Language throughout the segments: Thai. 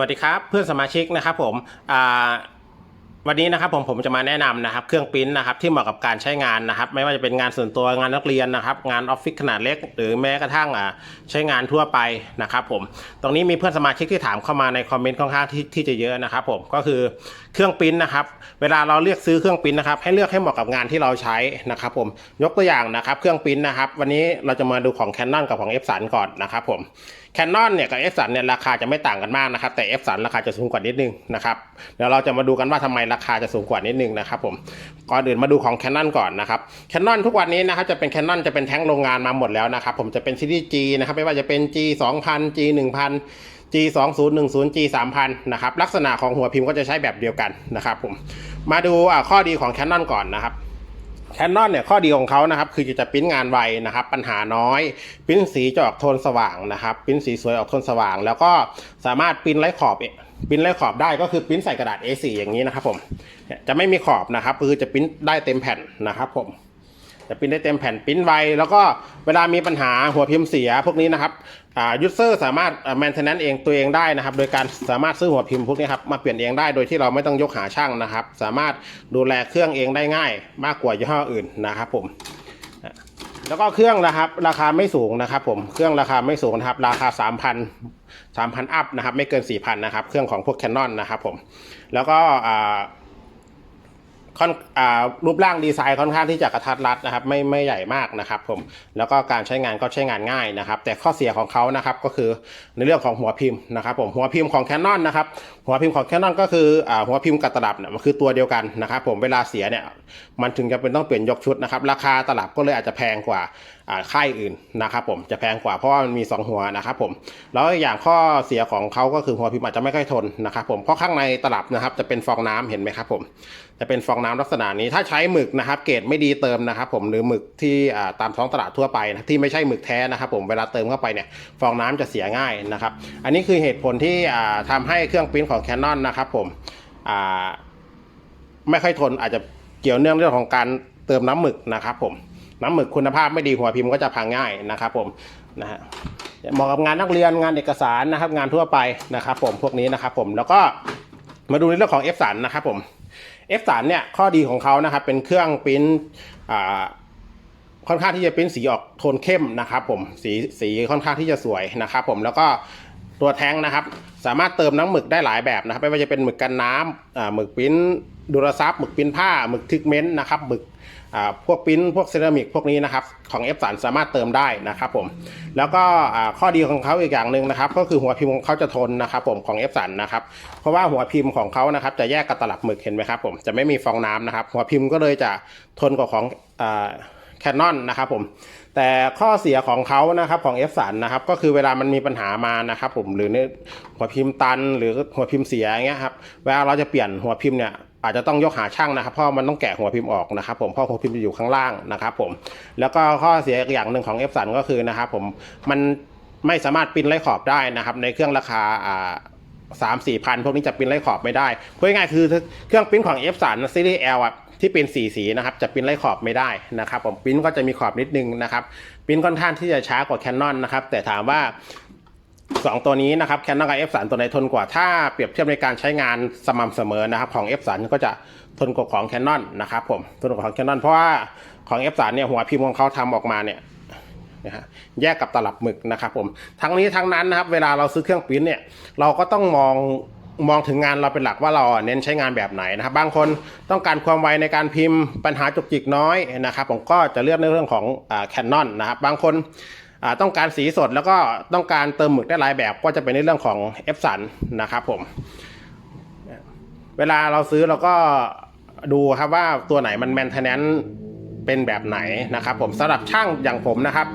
วัสดีครับเพื่อนสมาชิกนะครับผมอ่า วันนี้นะครับผมผมจะมาแนะนำนะครับเครื่องปริ้นนะครับที่เหมาะกับการใช้งานนะครับ ไม่ว่าจะเป็นงานส่วนตัวงานนักเรียนนะครับ งานออฟฟิศขนาดเล็ก หรือแม้กระทั่งอ่าใช้งานทั่วไปนะครับผมตรงนี้มีเพื่อนสมาชิกที่ถามเข้ามาในคอมเมนต์ค่อนข้างที่ที่จะเยอะนะครับผมก็คือเครื่องปริ้นนะครับ เวลาเราเลือกซื้อเครื่องปริ้นนะครับ ให้เลือกให้เหมาะกับงานที่เราใช้นะครับ ผมยกตัวอย่างนะครับ เครื่องปริ้นนะครับ วันนี้เราจะมาดูของ Canon กับของ Epson ก่อนนะครับผมแคนนอนเนี่ยกับ F3 เนี่ยราคาจะไม่ต่างกันมากนะครับแต่ F3 ราคาจะสูงกว่านิดนึงนะครับเดี๋ยวเราจะมาดูกันว่าทำไมราคาจะสูงกว่านิดนึงนะครับผมก่อนอื่นมาดูของ Canon ก่อนนะครับ Canon ทุกวันนี้นะครับจะเป็น Canon จะเป็นแท้งโรงงานมาหมดแล้วนะครับผมจะเป็นซีรีส์ G นะครับไม่ว่าจะเป็น G 2000 G 1000 G 2010 G 3000นะครับลักษณะของหัวพิมพ์ก็จะใช้แบบเดียวกันนะครับผมมาดูข้อดีของ Canon ก่อนนะครับ แคนนอนเนี่ยข้อดีของเขานะครับคือจะปิ้นงานไวนะครับ ปัญหาน้อย ปิ้นสีจะออกโทนสว่างนะครับ ปิ้นสีสวยออกโทนสว่าง แล้วก็สามารถปิ้นไร้ขอบเองปริ้นไร้ขอบได้ก็คือปิ้นใส่กระดาษ A4 อย่างนี้นะครับผมจะไม่มีขอบนะครับคือจะปิ้นได้เต็มแผ่นนะครับผม จะปริ้นได้เต็มแผ่นปริ้นไวแล้วก็เวลามีปัญหาหัวพิมพ์เสียพวกนี้นะครับยูเซอร์สามารถแมนเทนแนนเองตัวเองได้นะครับ โดยการสามารถซื้อหัวพิมพ์พวกนี้ครับมาเปลี่ยนเองได้โดยที่เราไม่ต้องยกหาช่างนะครับ สามารถดูแลเครื่องเองได้ง่ายมากกว่ายี่ห้ออื่นนะครับผมแล้วก็เครื่องนะครับราคาไม่สูงนะครับผมเครื่องราคาไม่สูงนะครับ ราคา 3,000 3,000 อัพนะครับ ไม่เกิน 4,000 นะครับ เครื่องของพวก Canon นะครับผมแล้วก็ ค่อนอ่ารูปร่างดีไซน์ค่อนข้างที่จะกระทัดรัดนะครับไม่ไม่ใหญ่มากนะครับผมแล้วก็การใช้งานก็ใช้งานง่ายนะครับ แต่ข้อเสียของเขานะครับก็คือในเรื่องของหัวพิมพ์นะครับผมหัวพิมพ์ของ Canon นะครับหัวพิมพ์ของ Canon ก็คืออ่าหัวพิมพ์กับตลับเนี่ยมันคือตัวเดียวกันนะครับผมเวลาเสียเนี่ยมันถึงจะเป็นต้องเปลี่ยนยกชุดนะครับราคาตลับก็เลยอาจจะแพงกว่าอ่าค่ายอื่นนะครับผมจะแพงกว่าเพราะว่ามันมีสองหัวนะครับผมแล้วอย่างข้อเสียของเขาก็คือหัวพิมพ์อาจจะไม่ค่อยทนนะครับผมเพราะข้างในตลับนะครับจะเป็นฟองน้ำเห็นไหมครับผมจะเป็นฟองน้ำน้ำลักษณะนี้ถ้าใช้หมึกนะครับเกรดไม่ดีเติมนะครับผมหรือหมึกที่ตามท้องตลาดทั่วไปนะที่ไม่ใช่หมึกแท้นะครับผมเวลาเติมเข้าไปเนี่ยฟองน้ำจะเสียง่ายนะครับ อันนี้คือเหตุผลที่อ่าทำให้เครื่องปริ้นของ Canon นะครับผมไม่ค่อยทนอาจจะเกี่ยวเนื่องเรื่องของการเติมน้ำหมึกนะครับผมน้ำหมึกคุณภาพไม่ดีหัวพิมพ์ก็จะพังง่ายนะครับผมนะฮะเหมาะกับงานนักเรียนงานเอกสารนะครับ งานทั่วไปนะครับผมพวกนี้นะครับผมแล้วก็มาดูในเรื่องของ F สันนะครับผม F3 เนี่ยข้อดีของเขานะครับเป็นเครื่องปริ้นค่อนข้างที่จะปริ้นสีออกโทนเข้มนะครับผมสีสีค่อนข้างที่จะสวยนะครับผมแล้วก็ตัวแท้งนะครับ สามารถเติมน้ำหมึกได้หลายแบบนะครับ ไม่ว่าจะเป็นหมึกกันน้ำหมึกปริ้นดูรซับหมึกปริ้นผ้าหมึกทึกเม้นนะครับหมึก พวกปิ้นพวกเซรามิกพวกนี้นะครับของ F3 สามารถเติมได้นะครับผมแล้วก็ข้อดีของเขาอีกอย่างหนึ่งนะครับก็คือหัวพิมพ์ของเขาจะทนนะครับผมของ F3 นะครับเพราะว่าหัวพิมพ์ของเขานะครับจะแยกกับตลับหมึกเห็นไหมครับผมจะไม่มีฟองน้ำนะครับหัวพิมพ์ก็เลยจะทนกว่าของแคนนอนนะครับผมแต่ข้อเสียของเขานะครับของ F 3 นะครับก็คือเวลามันมีปัญหามานะครับผมหรือหัวพิมพ์ตันหรือหัวพิมพ์เสียอย่างเงี้ยครับเวลาเราจะเปลี่ยนหัวพิมพ์เนี่ย อาจจะต้องยกหาช่างนะครับเพราะมันต้องแกะหัวพิมพ์ออกนะครับผมเพราะหัวพิมพ์จะอยู่ข้างล่างนะครับผมแล้วก็ข้อเสียอีกอย่างหนึ่งของ F 3ก็คือนะครับผมมันไม่สามารถปริ้นไร้ขอบได้นะครับ ในเครื่องราคาอ่าสามสี่พันพวกนี้จะปริ้นไร้ขอบไม่ได้พูดง่ายๆคือเครื่องปริ้นของ F3 ซีรีส์ L อะที่เป็นสีสีนะครับจะปริ้นไร้ขอบไม่ได้นะครับผมปริ้นก็จะมีขอบนิดนึงนะครับปริ้นค่อนข้างที่จะช้ากว่า Canon นะครับแต่ถามว่า สองตัวนี้นะครับ Canon กับ F3 ตัวไหนทนกว่า ถ้าเปรียบเทียบในการใช้งานสม่ำเสมอนะครับ ของ F3 ก็จะทนกว่าของ Canon นะครับผมทนกว่าของ Canon เพราะว่าของ F3 เนี่ยหัวพิมพ์ของเขาทำออกมาเนี่ยนะฮะแยกกับตลับหมึกนะครับผมทั้งนี้ทั้งนั้นนะครับ เวลาเราซื้อเครื่องปิ้นเนี่ยเราก็ต้องมองมองถึงงานเราเป็นหลักว่าเราเน้นใช้งานแบบไหนนะครับ บางคนต้องการความไวในการพิมพ์ปัญหาจุกจิกน้อยนะครับ ผมก็จะเลือกในเรื่องของแคนนอนนะครับบางคน ต้องการสีสดแล้วก็ต้องการเติมหมึกได้หลายแบบก็จะเป็นในเรื่องของ F สันนะครับผม เวลาเราซื้อเราก็ดูครับว่าตัวไหนมันแมนเทนแนนเป็นแบบไหนนะครับผมสำหรับช่างอย่างผมนะครับ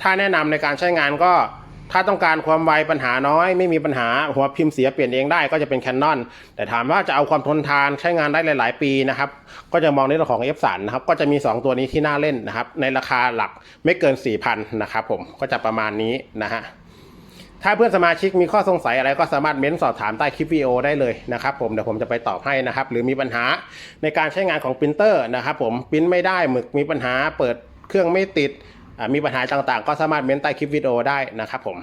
ถ้าแนะนำในการใช้งานก็ ถ้าต้องการความไวปัญหาน้อยไม่มีปัญหาหัวพิมพ์เสียเปลี่ยนเองได้ก็จะเป็น Canon แต่ถามว่าจะเอาความทนทานใช้งานได้หลาย ๆ ปีนะครับก็จะมองในเรื่องของ F 3 นะครับก็จะมี 2 ตัวนี้ที่น่าเล่นนะครับในราคาหลักไม่เกิน 4,000นะครับผมก็จะประมาณนี้นะฮะถ้าเพื่อนสมาชิกมีข้อสงสัยอะไรก็สามารถเม้นสอบถามใต้คลิปวิดีโอได้เลยนะครับผมเดี๋ยวผมจะไปตอบให้นะครับ หรือมีปัญหาในการใช้งานของปรินเตอร์นะครับผมปริ้นไม่ได้หมึกมีปัญหาเปิดเครื่องไม่ติด มีปัญหาต่างๆ ก็สามารถเม้นใต้คลิปวิดีโอได้นะครับผม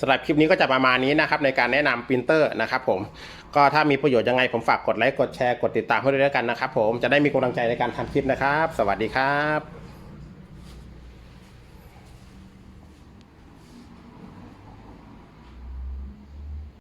สำหรับคลิปนี้ก็จะประมาณนี้นะครับในการแนะนำปรินเตอร์นะครับผมก็ถ้ามีประโยชน์ยังไงผมฝากกดไลค์กดแชร์กดติดตามให้ด้วยแล้วกันนะครับผมจะได้มีกำลังใจในการทำคลิปนะครับ สวัสดีครับ